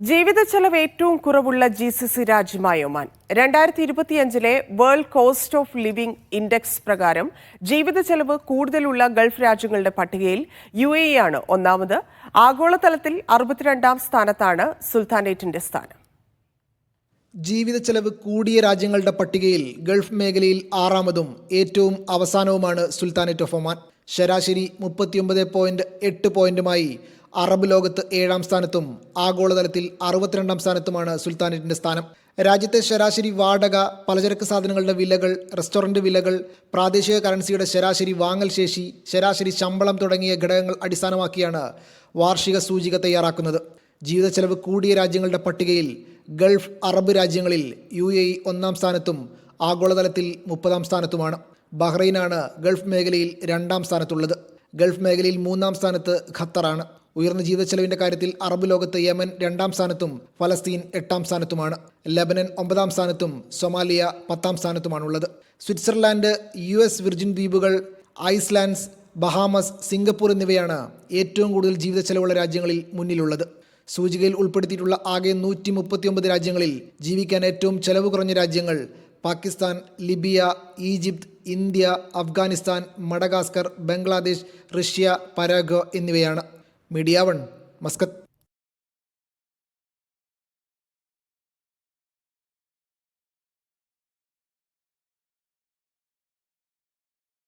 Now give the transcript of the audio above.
ജീവിത ചെലവ് ഏറ്റവും കുറവുള്ള ജി സി സി രാജ്യമായ ഒമാൻ. രണ്ടായിരത്തി ഇരുപത്തിയഞ്ചിലെ world cost of living index പ്രകാരം ജീവിത ചെലവ് കൂടുതലുള്ള ഗൾഫ് രാജ്യങ്ങളുടെ പട്ടികയിൽ യു എ ആണ് ഒന്നാമത്. ആഗോളതലത്തിൽ അറുപത്തിരണ്ടാം സ്ഥാനത്താണ് സുൽത്താനേറ്റിന്റെ സ്ഥാനം. ജീവിത ചെലവ് കൂടിയ രാജ്യങ്ങളുടെ പട്ടികയിൽ ഗൾഫ് മേഖലയിൽ ആറാമതും ഏറ്റവും അവസാനവുമാണ് സുൽത്താനേറ്റ് ഓഫ് ഒമാൻ. ശരാശരി മുപ്പത്തിയൊമ്പത് പോയിന്റ് എട്ട് പോയിന്റുമായി അറബ് ലോകത്ത് ഏഴാം സ്ഥാനത്തും ആഗോളതലത്തിൽ അറുപത്തിരണ്ടാം സ്ഥാനത്തുമാണ് സുൽത്താനേറ്റിന്റെ സ്ഥാനം. രാജ്യത്തെ ശരാശരി വാടക പലചരക്ക് സാധനങ്ങളുടെ വിലകൾ റെസ്റ്റോറന്റ് വിലകൾ പ്രാദേശിക കറൻസിയുടെ ശരാശരി വാങ്ങൽ ശേഷി ശരാശരി ശമ്പളം തുടങ്ങിയ ഘടകങ്ങൾ അടിസ്ഥാനമാക്കിയാണ് വാർഷിക സൂചിക തയ്യാറാക്കുന്നത്. ജീവിത ചെലവ് കൂടിയ രാജ്യങ്ങളുടെ പട്ടികയിൽ ഗൾഫ് അറബ് രാജ്യങ്ങളിൽ യു എ ഇ ഒന്നാം സ്ഥാനത്തും ആഗോളതലത്തിൽ മുപ്പതാം സ്ഥാനത്തുമാണ്. ബഹ്റൈനാണ് ഗൾഫ് മേഖലയിൽ രണ്ടാം സ്ഥാനത്തുള്ളത്. ഗൾഫ് മേഖലയിൽ മൂന്നാം സ്ഥാനത്ത് ഖത്തറാണ്. ഉയർന്ന ജീവിതച്ചെലവിന്റെ കാര്യത്തിൽ അറബ് ലോകത്ത് യമൻ രണ്ടാം സ്ഥാനത്തും ഫലസ്തീൻ എട്ടാം സ്ഥാനത്തുമാണ്. ലബനൻ ഒമ്പതാം സ്ഥാനത്തും സൊമാലിയ പത്താം സ്ഥാനത്തുമാണുള്ളത്. സ്വിറ്റ്സർലാൻഡ് യു എസ് വിർജിൻ ദ്വീപുകൾ ഐസ്ലാൻഡ്സ് ബഹാമസ് സിംഗപ്പൂർ എന്നിവയാണ് ഏറ്റവും കൂടുതൽ ജീവിത ചെലവുള്ള രാജ്യങ്ങളിൽ മുന്നിലുള്ളത്. സൂചികയിൽ ഉൾപ്പെടുത്തിയിട്ടുള്ള ആകെ നൂറ്റി മുപ്പത്തിയൊമ്പത് രാജ്യങ്ങളിൽ ജീവിക്കാൻ ഏറ്റവും ചെലവ് കുറഞ്ഞ രാജ്യങ്ങൾ Pakistan Libya Egypt India Afghanistan Madagascar Bangladesh Russia Paraguay എന്നിവയാണ്. मीडियावन मस्कत